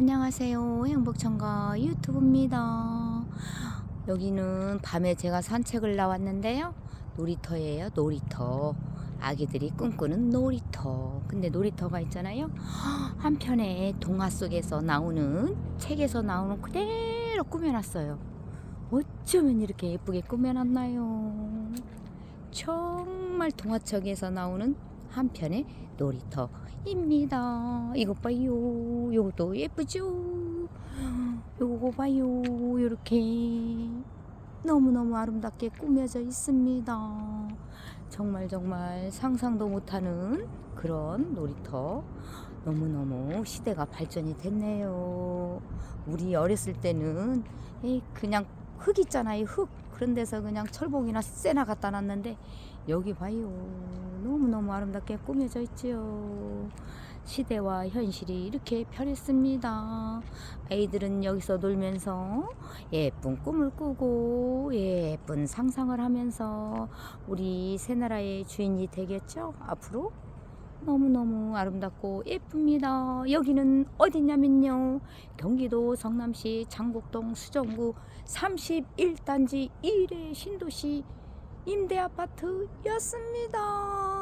안녕하세요. 행복천가 유튜브입니다. 여기는 밤에 제가 산책을 나왔는데요. 놀이터예요. 놀이터. 아기들이 꿈꾸는 놀이터. 근데 놀이터가 있잖아요. 한편에 동화 속에서 나오는 책에서 나오는 그대로 꾸며놨어요. 어쩌면 이렇게 예쁘게 꾸며놨나요? 정말 동화책에서 나오는 한편의 놀이터입니다. 이것 봐요. 요것도 예쁘죠? 요거 봐요. 요렇게 너무너무 아름답게 꾸며져 있습니다. 정말 정말 상상도 못하는 그런 놀이터. 너무너무 시대가 발전이 됐네요. 우리 어렸을 때는 그냥 흙 있잖아요. 흙. 그런 데서 그냥 철봉이나 쇠나 갖다 놨는데 여기 봐요. 너무너무 아름답게 꾸며져 있지요. 시대와 현실이 이렇게 변했습니다. 아이들은 여기서 놀면서 예쁜 꿈을 꾸고 예쁜 상상을 하면서 우리 새나라의 주인이 되겠죠? 앞으로? 너무너무 아름답고 예쁩니다. 여기는 어디냐면요. 경기도 성남시 장곡동 수정구 31단지 1의 신도시 임대아파트였습니다.